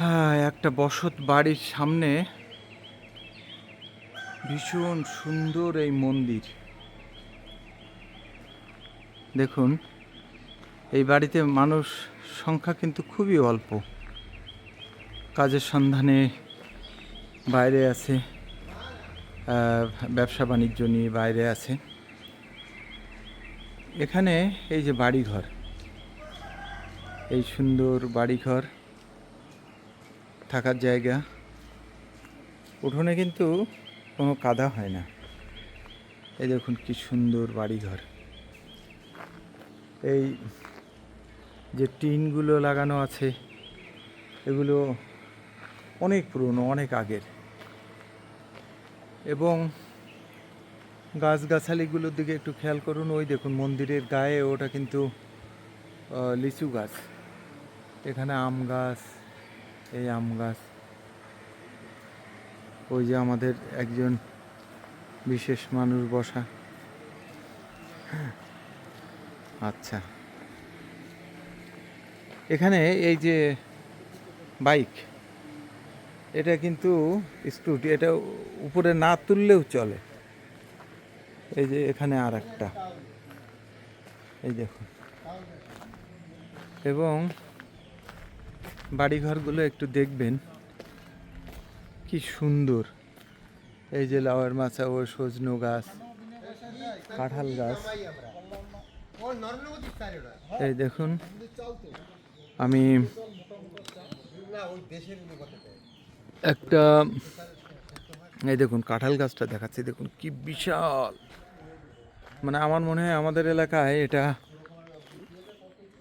হ্যাঁ একটা বসত বাড়ির সামনে ভীষণ সুন্দর এই মন্দির। দেখুন, এই বাড়িতে মানুষ সংখ্যা কিন্তু খুবই অল্প। কাজের সন্ধানে বাইরে আছে ব্যবসা বাণিজ্য নিয়ে বাইরে আছে। এখানে এই যে বাড়িঘর, এই সুন্দর বাড়িঘর। থাকার জায়গা। উঠোনে কিন্তু কোনো কাদা হয় না। এই দেখুন কি সুন্দর বাড়িঘর। এই যে টিনগুলো লাগানো আছে, এগুলো অনেক পুরনো, অনেক আগের। এবং গাছগাছালিগুলোর দিকে একটু খেয়াল করুন, ওই দেখুন মন্দিরের গায়ে ওটা কিন্তু লিচু গাছ। এখানে আম গাছ এই আম গাছ। ওই যে আমাদের একজন বিশেষ মানুষ বসা। আচ্ছা। এখানে এই যে বাইক, এটা কিন্তু স্কুটি, এটা উপরে না তুললেও চলে। এই যে এখানে আর একটা এই দেখুন। এবং বাড়িঘরগুলো একটু দেখবেন। কি সুন্দর। এই যে লাউয়ের মাচা ও সজনো গাছ, কাঁঠাল গাছ। এই দেখুন, আমি একটা, এই দেখুন, কাঁঠাল গাছটা দেখাচ্ছি। দেখুন, কি বিশাল। মানে আমার মনে হয় আমাদের এলাকায় এটা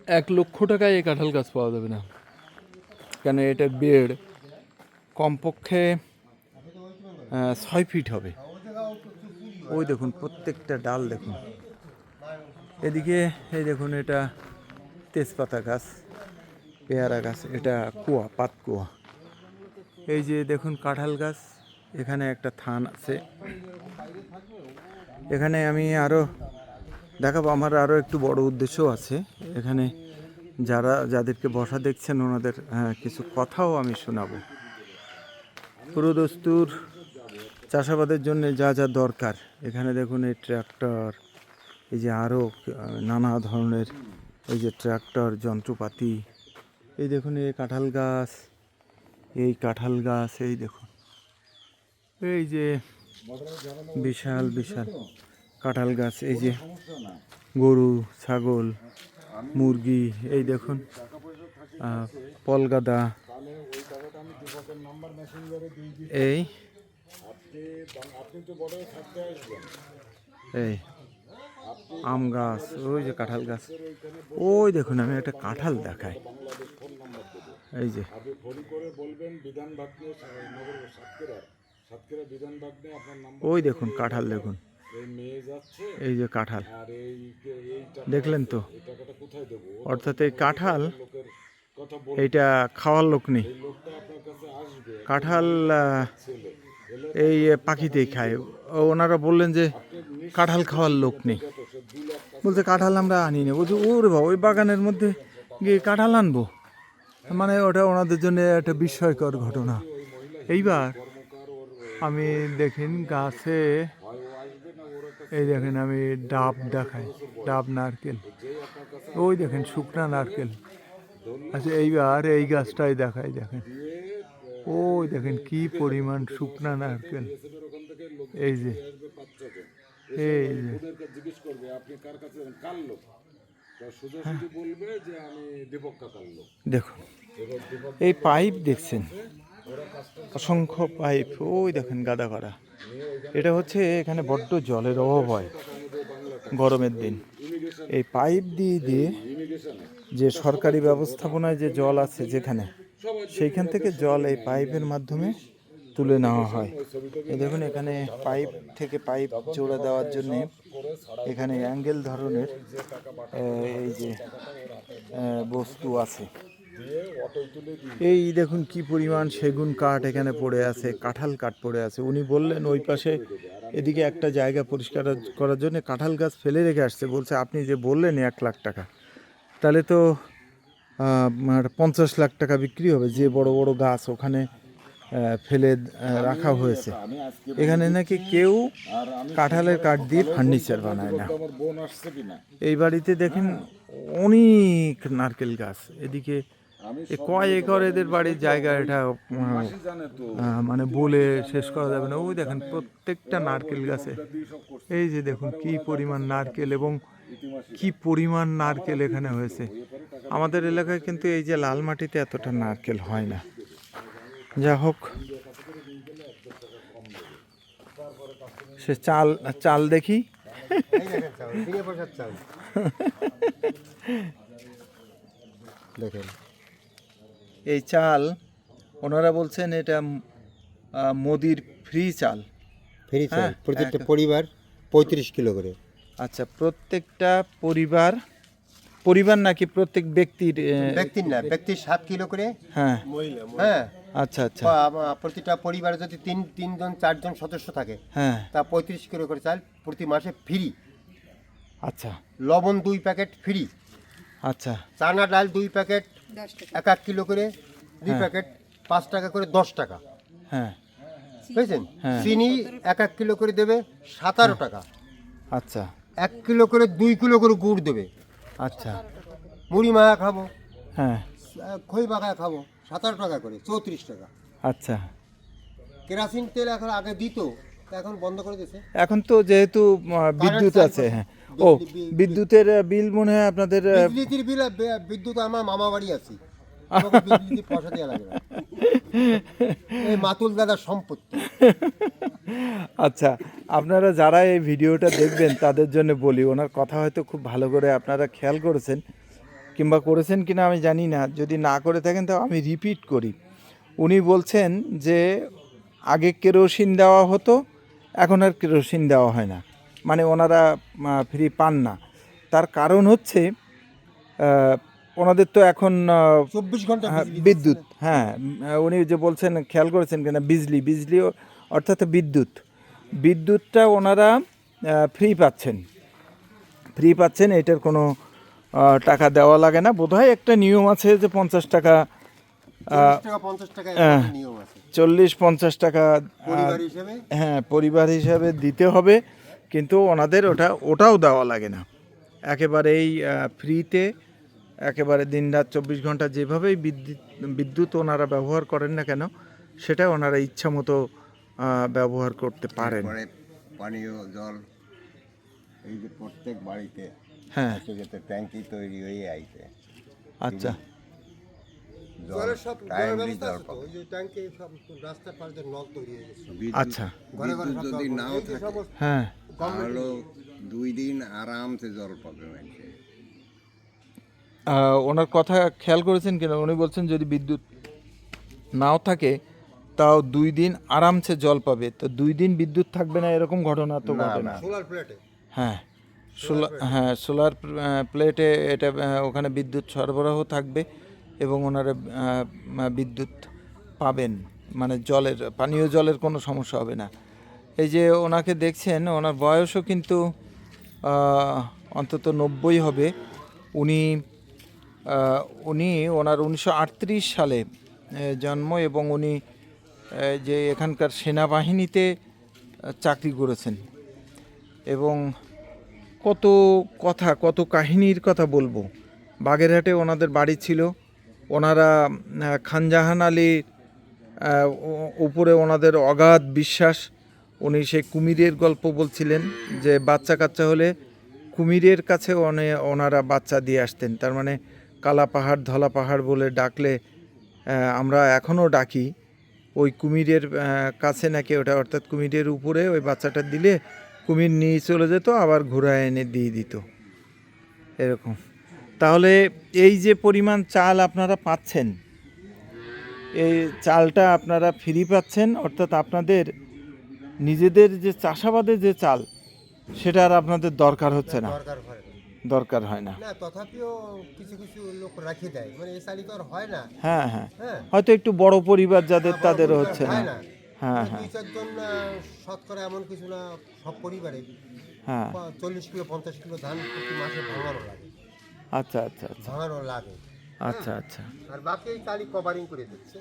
এক লক্ষ টাকায় এই কাঁঠাল গাছ পাওয়া যাবে না। কেন এটার বেড় কমপক্ষে ছয় ফিট হবে। ওই দেখুন, প্রত্যেকটা ডাল দেখুন। এদিকে, এই দেখুন, এটা তেজপাতা গাছ, পেয়ারা গাছ, এটা কুয়া পাত কুয়া। এই যে দেখুন, কাঁঠাল গাছ, এখানে একটা থান আছে। এখানে আমি আরও দেখাবো, আমার আরও একটু বড় উদ্দেশ্য আছে। এখানে যারা যাদেরকে বসা দেখছেন ওনাদের হ্যাঁ, কিছু কথাও আমি শোনাব। পুরোদস্তুর চাষাবাদের জন্য যা যা দরকার এখানে দেখুন এই ট্র্যাক্টর এই যে আরও নানা ধরনের এই যে ট্র্যাক্টর যন্ত্রপাতি এই দেখুন এই কাঁঠাল গাছ এই কাঁঠাল গাছ এই দেখুন এই যে বিশাল বিশাল কাঁঠাল গাছ এই যে গরু ছাগল মুরগি, এই দেখুন পলগাদা, এই এই, আম গাছ, ওই যে কাঁঠাল গাছ, ওই দেখুন, আমি একটা কাঁঠাল দেখাই, এই যে, ওই দেখুন, কাঁঠাল দেখুন এই যে কাঁঠাল। দেখলেন তো? অর্থাৎ এই কাঁঠাল এইটা খাওয়ার লোক নেই। কাঁঠাল এই পাখিতেই খায়। ও ওনারা বললেন যে কাঁঠাল খাওয়ার লোক নেই। তো সে দু লাখ বলছে কাঁঠাল আমরা আনি না। বলছে ওরে বাবা ওই বাগানের মধ্যে গিয়ে কাঁঠাল আনব? মানে ওটা ওনাদের জন্য একটা বিস্ময়কর ঘটনা। এইবার আমি দেখেন গাছে হয় ও আসবে না ওর একটা এই দেখেন আমি ডাব দেখাই, ডাব নারকেল। ওই দেখেন শুকনা নারকেল। আচ্ছা এইবার এই গাছটাই দেখাই, দেখেন। ওই দেখেন কি পরিমাণ শুকনা নারকেল। এই যে এই যে। দেখুন, এই পাইপ দেখছেন। অসংখ্য পাইপ। ওই দেখেন গাদা করা। এটা হচ্ছে এখানে বড্ড জলের অভাব হয় গরমের দিন। এই পাইপ দিয়ে দিয়ে যে সরকারি ব্যবস্থাপনায় যে জল আছে যেখানে, সেইখান থেকে জল এই পাইপের মাধ্যমে তুলে নেওয়া হয়। দেখুন এখানে পাইপ থেকে পাইপ জোড়া দেওয়ার জন্য এখানে অ্যাঙ্গেল ধরনের এই যে বস্তু আছে। এই দেখুন কি পরিমাণ সেগুন কাঠ এখানে পড়ে আছে, কাঁঠাল কাঠ পড়ে আছে। উনি বললেন, ওই পাশে এদিকে একটা জায়গা পরিষ্কার করার জন্য কাঁঠাল গাছ ফেলে রেখে আসছে। বলছে, আপনি যে বললেন এক লাখ টাকা, তাহলে তো পঞ্চাশ লাখ টাকা বিক্রি হবে যে বড় বড় গাছ ওখানে ফেলে রাখা হয়েছে। এখানে নাকি কেউ কাঁঠালের কাঠ দিয়ে ফার্নিচার বানায় না। এই বাড়িতে দেখেন অনেক নারকেল গাছ। এদিকে কয় একর এদের বাড়ির জায়গা এটা মানে বলে শেষ করা যাবে না। ওই দেখেন প্রত্যেকটা নারকেল গাছে। এই যে দেখুন কি পরিমাণ নারকেল এবং কি পরিমাণ নারকেল এখানে হয়েছে। আমাদের এলাকায় কিন্তু এই যে লাল মাটিতে এতটা নারকেল হয় না। যা হোক সে চাল চাল দেখি। দেখেন। এই চাল ওনারা বলছেন এটা মোদির ফ্রি চাল। ফ্রি চাল হ্যাঁ, প্রত্যেকটা পরিবার পঁয়ত্রিশ কিলো করে। আচ্ছা প্রত্যেকটা পরিবার পরিবার নাকি প্রত্যেক ব্যক্তির ব্যক্তির না ব্যক্তির সাত কিলো করে। হ্যাঁ। হ্যাঁ। আচ্ছা আচ্ছা। প্রতিটা পরিবারে যদি তিন তিনজন চারজন সদস্য থাকে হ্যাঁ। তা পঁয়ত্রিশ কিলো করে চাল প্রতি মাসে ফ্রি। আচ্ছা। লবণ দুই প্যাকেট ফ্রি। আচ্ছা। চানা ডাল দুই প্যাকেট এক এক কিলো করে দুই হ্যাঁ। প্যাকেট পাঁচ টাকা করে দশ টাকা। হ্যাঁ। বুঝেছেন? হ্যাঁ। চিনি এক এক কিলো করে দেবে সাতারো টাকা। আচ্ছা। এক কিলো করে দুই কিলো করে গুড় দেবে। আচ্ছা। মুড়ি মায়া খাব। হ্যাঁ। খই মাখা খাব সাতারো টাকা করে চৌত্রিশ টাকা। আচ্ছা। কেরাসিন তেল এখন আগে দিত তা এখন বন্ধ করে দিয়েছে। এখন তো যেহেতু বিদ্যুৎ আছে হ্যাঁ। ও বিদ্যুতের বিল মনে হয় আপনাদের বিদ্যুতের বিল বিদ্যুৎ আমার মামা বাড়ি আছে। মাতুল দাদার সম্পত্তি। আচ্ছা আপনারা যারা এই ভিডিওটা দেখবেন তাদের জন্য বলি ওনার কথা হয়তো খুব ভালো করে আপনারা খেয়াল করেছেন কিংবা করেছেন কিনা আমি জানি না। যদি না করে থাকেন তো আমি রিপিট করি। উনি বলছেন যে আগে কেরোসিন দেওয়া হতো এখন আর কেরোসিন দেওয়া হয় না। মানে ওনারা ফ্রি পান না। তার কারণ হচ্ছে ওনাদের তো এখন চব্বিশ ঘণ্টা হ্যাঁ, বিদ্যুৎ হ্যাঁ উনি যে বলছেন খেয়াল করেছেন কিনা বিজলি বিজলি অর্থাৎ বিদ্যুৎ। বিদ্যুৎটা ওনারা ফ্রি পাচ্ছেন। ফ্রি পাচ্ছেন এটার কোনো টাকা দেওয়া লাগে না। বোধহয় একটা নিয়ম আছে যে পঞ্চাশ টাকা চল্লিশ পঞ্চাশ টাকা হ্যাঁ। চল্লিশ পঞ্চাশ টাকা হ্যাঁ পরিবার হিসাবে দিতে হবে। কিন্তু ওনাদের ওটা ওটাও দেওয়া লাগে না। একেবারেই ফ্রিতে একেবারে দিন রাত চব্বিশ ঘণ্টা যেভাবেই বিদ্যুৎ বিদ্যুৎ ওনারা ব্যবহার করেন না কেন সেটা ওনারা ইচ্ছা মতো ব্যবহার করতে পারেন। পরে পানীয় জল এই যে প্রত্যেক বাড়িতে হ্যাঁ। ট্যাঙ্কি তৈরি হয়ে আইছে আচ্ছা। হয়ে আচ্ছা। যদি নাও থাকে। হ্যাঁ। তাহলে দুই দিন আরামসে জল পাবে মানুষে ওনার কথা খেয়াল করেছেন কিনা? উনি বলছেন যদি বিদ্যুৎ নাও থাকে তাও দুই দিন আরামসে জল পাবে। তো দুই দিন বিদ্যুৎ থাকবে না এরকম ঘটনা তো ঘটে না। সোলার প্লেটে হ্যাঁ। সোলার হ্যাঁ সোলার প্লেটে এটা ওখানে বিদ্যুৎ সরবরাহ থাকবে এবং ওনারা বিদ্যুৎ পাবেন। মানে জলের পানীয় জলের কোনো সমস্যা হবে না। এই যে ওনাকে দেখছেন, ওনার বয়সও কিন্তু অন্তত নব্বই হবে। উনি উনি ওনার উনিশশো আটত্রিশ সালে জন্ম এবং উনি যে এখানকার সেনাবাহিনীতে চাকরি করেছেন। এবং কত কথা, কত কাহিনীর কথা বলব। বাগেরহাটে ওনাদের বাড়ি ছিল। ওনারা খানজাহান আলীর উপরে ওনাদের অগাধ বিশ্বাস। উনি সেই কুমিরের গল্প বলছিলেন যে বাচ্চা কাচ্চা হলে কুমিরের কাছে অনে, ওনারা বাচ্চা দিয়ে আসতেন। তার মানে কালা পাহাড়, ধলা পাহাড় বলে ডাকলে আমরা এখনও ডাকি, ওই কুমিরের কাছে নাকি ওটা, অর্থাৎ কুমিরের উপরে ওই বাচ্চাটা দিলে কুমির নিয়ে চলে যেত, আবার ঘোড়ায় এনে দিয়ে দিত। এরকম। তাহলে এই যে পরিমাণ চাল আপনারা পাচ্ছেন, এই চালটা আপনারা ফ্রি পাচ্ছেন, অর্থাৎ আপনাদের নিজেদের যে চাষাবাদে যে চাল সেটা আর আপনাদের দরকার হচ্ছে না। দরকার হয় না। দরকার হয় না। না তথাপিও কিছু কিছু লোক রাখি দেয়। মানে এই শাড়ি তো আর হয় না। হ্যাঁ হ্যাঁ। হ্যাঁ। হয়তো একটু বড় পরিবার যাদের তাদেরও হচ্ছে না। হয় না। হ্যাঁ হ্যাঁ। দুই চারজন আহ, শতকরা এমন কিছু না সব পরিবারে হ্যাঁ। চল্লিশ কিলো পঞ্চাশ কিলো ধান প্রতি মাসে ভাঙানো লাগে। আচ্ছা আচ্ছা আচ্ছা। ভাঙানো লাগে। আচ্ছা আচ্ছা। আর বাকি এই কভারিং করে দিচ্ছে।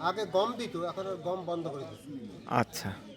আগে গম দিত এখন আর গম বন্ধ করে দিচ্ছে। আচ্ছা।